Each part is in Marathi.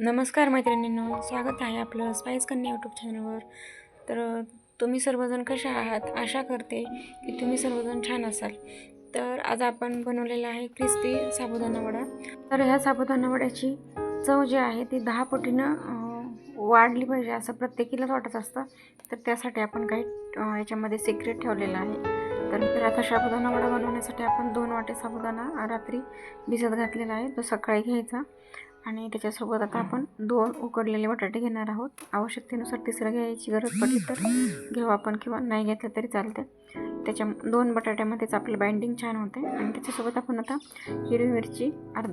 नमस्कार मैत्रिणींनो स्वागत आहे आपलं स्पाईस कन्या यूट्यूब चॅनलवर तर तुम्ही सर्वजण कशा आहात? आशा करते की तुम्ही सर्वजण छान असाल. तर आज आपण बनवलेला आहे क्रिस्पी साबुदाणा वडा. तर ह्या साबुदाणा वड्याची चव जी आहे ती दहा पटीनं वाढली पाहिजे असं प्रत्येकीलाच वाटत असतं. तर त्यासाठी आपण काही याच्यामध्ये सिक्रेट ठेवलेलं आहे. तर तर आता साबुदाणा वडा बनवण्यासाठी आपण दोन वाटे साबुदाणा रात्री भिजत घातलेला आहे. तो सकाळी घ्यायचा. आणि त्याच्यासोबत आता आपण दोन उकडलेले बटाटे घेणार आहोत. आवश्यकतेनुसार तिसरं घ्यायची गरज पडली तर घेऊ आपण किंवा नाही घेतलं तरी चालते त्याच्या दोन बटाट्यामध्येच आपलं बाइंडिंग छान होते आणि त्याच्यासोबत आपण आता हिरवी मिरची अर्ध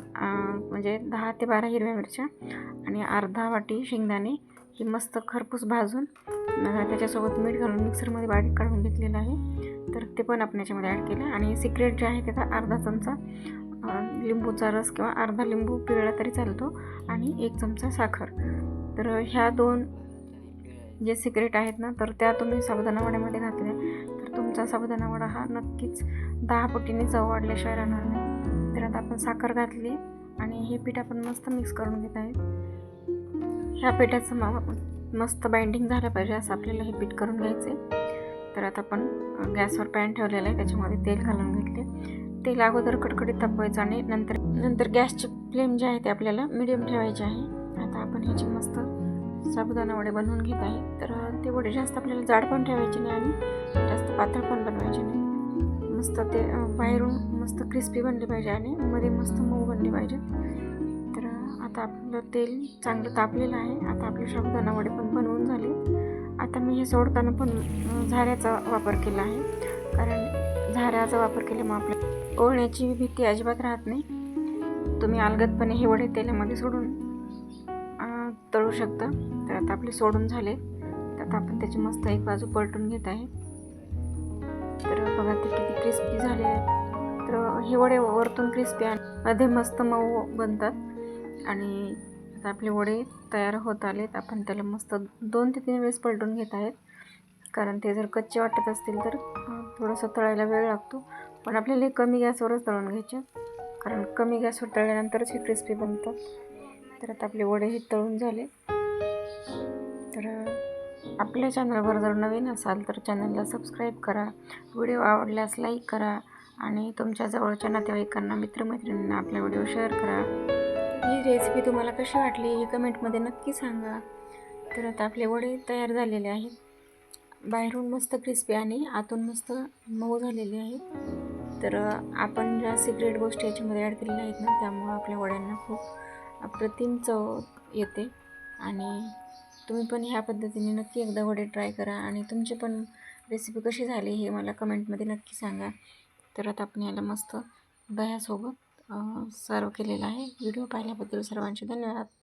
म्हणजे दहा ते बारा हिरव्या मिरच्या आणि अर्धा वाटी शेंगदाणे ही मस्त खरपूस भाजून त्याच्यासोबत मीठ घालून मिक्सरमध्ये बारीक काढून घेतलेलं आहे. तर ते पण आपण याच्यामध्ये ॲड केलं. आणि सिक्रेट जे आहे त्याचा अर्धा चमचा लिंबूचा रस किंवा अर्धा लिंबू पिळला तरी चालतो आणि एक चमचा साखर. तर ह्या दोन जे सिक्रेट आहेत ना तर त्या तुम्ही साबुदाणावड्यामध्ये घातल्या. तर तुमचा साबुदाणावडा हा नक्कीच दहा पटीने चव वाढल्याशिवाय राहणार नाही. तर आता आपण साखर घातली आणि हे पीठ आपण मस्त मिक्स करून घेत आहे. ह्या पिठाचं म मस्त बाइंडिंग झालं पाहिजे असं आपल्याला हे पीठ करून घ्यायचं आहे तर आता आपण गॅसवर पॅन ठेवलेलं आहे त्याच्यामध्ये तेल घालून घेतले तेल अगोदर कडकडीत तापवायचं आणि नंतर नंतर गॅसची फ्लेम जे आहे ते आपल्याला मिडियम ठेवायचे आहे. आता आपण ह्याची मस्त साबुदाणा वडे बनवून घेत आहे. तर ते वडे जास्त आपल्याला जाड पण ठेवायचे नाही आणि जास्त पातळ पण बनवायचे नाही. मस्त ते बाहेरून मस्त क्रिस्पी बनले पाहिजे आणि मध्ये मस्त मऊ बनले पाहिजे. तर आता आपलं तेल चांगलं तापलेलं आहे. आता आपले साबुदाणा वडे पण बनवून झाले. आता मी हे सोडताना पण झाऱ्याचा वापर केला आहे. कारण झाऱ्याचा वापर केल्यामुळे आपल्या ओळण्याची भीती अजिबात राहत नाही. तुम्ही अलगदपणे हे वडे तेलामध्ये सोडून तळू शकता. तर आता आपले सोडून झाले. तर आता आपण त्याची मस्त एक बाजू पलटून घेत आहे. तर बघा ते किती क्रिस्पी झाले आहेत. तर हे वडे वरतून क्रिस्पी आणि मध्ये मस्त मऊ बनतात. आणि आता आपले वडे तयार होत आलेत. आपण त्याला मस्त दोन ते तीन वेळेस पलटून घेत आहेत. कारण ते जर कच्चे वाटत असतील तर थोडासा थोडंसं तळायला वेळ लागतो. पण आपल्याला हे कमी गॅसवरच तळून घ्यायचे. कारण कमी गॅसवर तळल्यानंतरच हे क्रिस्पी बनतं. तर आता आपले वडे हे तळून झाले. तर आपल्या चॅनलवर जर नवीन असाल तर चॅनलला सबस्क्राईब करा. व्हिडिओ आवडल्यास लाईक करा. आणि तुमच्या जवळच्या नातेवाईकांना मित्रमैत्रिणींना आपला व्हिडिओ शेअर करा. ही रेसिपी तुम्हाला कशी वाटली हे कमेंटमध्ये नक्की सांगा. तर आता आपले वडे तयार झालेले आहेत. बाहेरून मस्त क्रिस्पी आणि आतून मस्त मऊ झालेले आहेत. तर आपण ज्या सिक्रेट गोष्टी याच्यामध्ये ॲड केलेल्या आहेत ना त्यामुळं आपल्या वड्यांना खूप अप्रतिम चव येते. आणि तुम्ही पण ह्या पद्धतीने नक्की एकदा वडे ट्राय करा आणि तुमची पण रेसिपी कशी झाली हे मला कमेंटमध्ये नक्की सांगा. तर आता आपण याला मस्त दह्यासोबत सर्व केलेलं आहे. व्हिडिओ पाहिल्याबद्दल सर्वांचे धन्यवाद.